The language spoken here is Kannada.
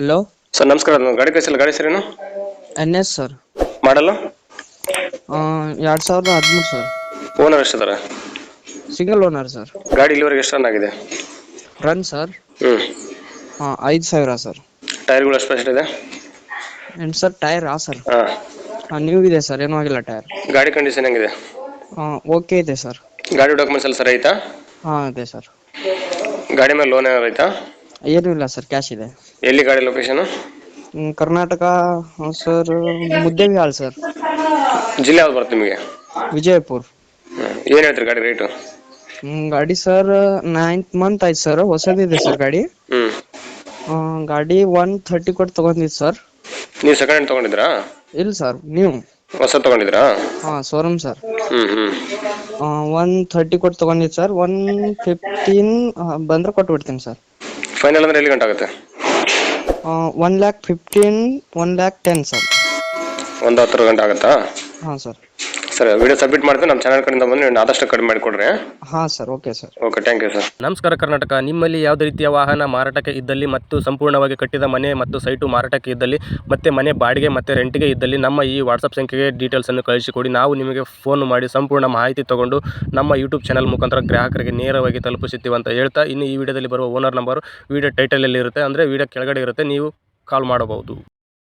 ಹಲೋ? ಸರ್ ನಮಸ್ಕಾರ. ನಾನು ಗಾಡಿ ಕಳಿಸಲ್ಲ. ಗಾಡಿ ಸರಿನು ಎನ್ ಎಸ್ ಸರ್. ಮಾಡಲ್ಲ ಎರಡು ಸಾವಿರದ ಹದಿಮೂರು sir. Owner ಎಷ್ಟಿದ್ದಾರೆ? Single owner sir. ಗಾಡಿ ಇಲ್ಲಿವರೆಗೆ ಎಷ್ಟು ರನ್ ಆಗಿದೆ? Run sir. ಹ್ಞೂ ಹಾಂ ಐದು ಸಾವಿರ ಸರ್. ಟೈರ್ಗಳು ಎಷ್ಟು ಪರ್ಸೆಂಟ್ ಇದೆ? ಏನು ಸರ್ ಟೈರ್ ಆ ಸರ್? ಹಾಂ. ಹಾಂ ನ್ಯೂ ಇದೆ ಸರ್ ಏನೂ ಆಗಿಲ್ಲ ಟೈರ್. ಗಾಡಿ ಕಂಡೀಷನ್ ಹೆಂಗಿದೆ? ಹಾಂ ಓಕೆ ಇದೆ ಸರ್. ಗಾಡಿ ಡಾಕ್ಯುಮೆಂಟ್ಸ್ ಎಲ್ಲ ಸರಿ ಐತಾ? ಹಾಂ ಇದೆ ಸರ್. ಗಾಡಿ ಮೇಲೆ ಲೋನ್ ಏನಾರು ಐತಾ? ಏನೂ ಇಲ್ಲ ಸರ್ ಕ್ಯಾಶ್ ಇದೆ. ಎಲ್ಲಿ ಗಾಡಿ ಲೊಕೇಶನ್ ಹ್ಮ್, ಕರ್ನಾಟಕ ಸರ್ ಮುದ್ದೇಬಿಹಾಳ್ ಸರ್. ಜಿಲ್ಲೆ ಯಾವ್ದು ಬರುತ್ತೆ ನಿಮಗೆ? ವಿಜಯಪುರ್. ಏನು ಹೇಳ್ತೀರಿ ಗಾಡಿ ರೇಟು ಹ್ಮ್, ಗಾಡಿ ಸರ್ ನೈನ್ತ್ ಮಂತ್ ಆಯ್ತು ಸರ್ ಹೊಸದಿದೆ ಸರ್ ಗಾಡಿ. ಹ್ಞೂ ಆ, ಗಾಡಿ ಒನ್ ಥರ್ಟಿ ಕೊಟ್ಟು ತಗೊಂಡಿದ್ ಸರ್. ನೀವು ಸೆಕೆಂಡ್ ಹ್ಯಾಂಡ್ ತೊಗೊಂಡಿದ್ರಾ ಇಲ್ಲ ಸರ್ ನೀವು ಹೊಸ ತೊಗೊಂಡಿದ್ರಾ ಹಾ ಸೋರಮ್ ಸರ್. ಹ್ಞೂ ಹ್ಞೂ ಒನ್ ಥರ್ಟಿ ಕೊಟ್ಟು ತಗೊಂಡಿದ್ದು ಸರ್ ಒನ್ ಫಿಫ್ಟೀನ್ ಬಂದ್ರೆ ಕೊಟ್ಬಿಡ್ತೀನಿ ಸರ್. ಫೈನಲ್ ಅಂದ್ರೆ ಎಲ್ಲಿ ಗಂಟಾಗುತ್ತೆ one lakh fifteen one lakh ten sir ಒಂದು ಹತ್ತರ ಗಂಟೆ ಆಗುತ್ತಾ? ಹಾಂ ಸರ್ ಸರಿ ವಿಡಿಯೋ ಸಬ್ಮಿಟ್ ಮಾಡ್ತೀನಿ. ನಮ್ಮ ಚಾನಲ್ ಕಡೆಯಿಂದ ಬಂದು ನೀವು ಆದಷ್ಟು ಕಡಿಮೆ ಮಾಡಿಕೊಡ್ರಿ ಹಾಂ? Sir okay sir. Okay thank you sir ನಮಸ್ಕಾರ ಕರ್ನಾಟಕ. ನಿಮ್ಮಲ್ಲಿ ಯಾವುದೇ ರೀತಿಯ ವಾಹನ ಮಾರಾಟಕ್ಕೆ ಇದ್ದಲ್ಲಿ ಮತ್ತು ಸಂಪೂರ್ಣವಾಗಿ ಕಟ್ಟಿದ ಮನೆ ಮತ್ತು ಸೈಟು ಮಾರಾಟಕ್ಕೆ ಇದ್ದಲ್ಲಿ ಮತ್ತೆ ಮನೆ ಬಾಡಿಗೆ ಮತ್ತು ರೆಂಟಿಗೆ ಇದ್ದಲ್ಲಿ ನಮ್ಮ ಈ ವಾಟ್ಸಪ್ ಸಂಖ್ಯೆಗೆ ಡೀಟೇಲ್ಸನ್ನು ಕಳಿಸಿಕೊಡಿ. ನಾವು ನಿಮಗೆ ಫೋನ್ ಮಾಡಿ ಸಂಪೂರ್ಣ ಮಾಹಿತಿ ತಗೊಂಡು ನಮ್ಮ ಯೂಟ್ಯೂಬ್ ಚಾನಲ್ ಮುಖಾಂತರ ಗ್ರಾಹಕರಿಗೆ ನೇರವಾಗಿ ತಲುಪಿಸುತ್ತೀವಿ ಅಂತ ಹೇಳ್ತಾ ಇನ್ನು ಈ ವಿಡಿಯೋದಲ್ಲಿ ಬರುವ ಓನರ್ ನಂಬರು ವಿಡಿಯೋ ಟೈಟಲಲ್ಲಿ ಇರುತ್ತೆ ಅಂದರೆ ವಿಡಿಯೋ ಕೆಳಗಡೆ ಇರುತ್ತೆ. ನೀವು ಕಾಲ್ ಮಾಡಬಹುದು.